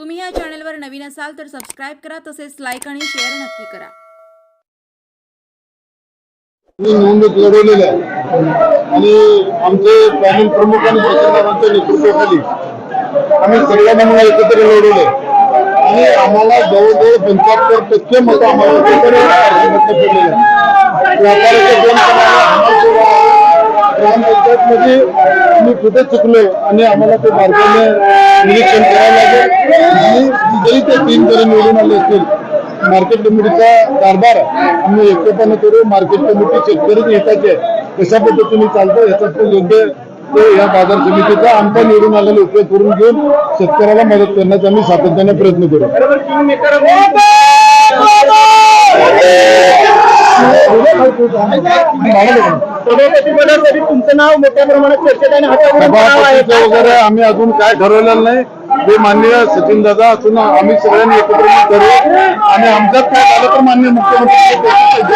तुम्ही या चॅनलवर नवीन असाल तर सबस्क्राईब करा तसेच लाईक आणि शेअर नक्की करा. निवडणूक लढवलेल्या आहे. आणि आमचे पॅनल प्रमुख आणि प्रचारकांच्या नेतृत्वाखाली आम्ही सगळ्यांना नमुना एकत्र लढवले आणि आम्हाला जवळजवळ पंच्याहत्तर टक्के मतं आम्हाला एकत्र व्यापाऱ्याच्या दोन ग्रामपंचायतमध्ये आम्ही कुठे चुकलो आणि आम्हाला ते बारकाईने निरीक्षण करावं लागेल आणि जरी ते तीन तरी निवडून आले असतील. मार्केट कमिटीचा कारभार आम्ही एकटेपणे करू. मार्केट कमिटी शेतकरी हिताचे कशा पद्धतीने चालतं याचा योग्य ते या बाजार समितीचा आमचा निवडून आलेला उपयोग करून घेऊन शेतकऱ्याला मदत करण्याचा आम्ही सातत्याने प्रयत्न करू. तुमचं नाव मोठ्या प्रमाणात चर्चेत आहे सभापतीचं वगैरे आम्ही अजून काय ठरवलेलं नाही. ते माननीय सचिन दादा असून आम्ही सगळ्यांनी एकत्र करू. आणि आमच्यात काय झालं तर मान्य मुख्यमंत्री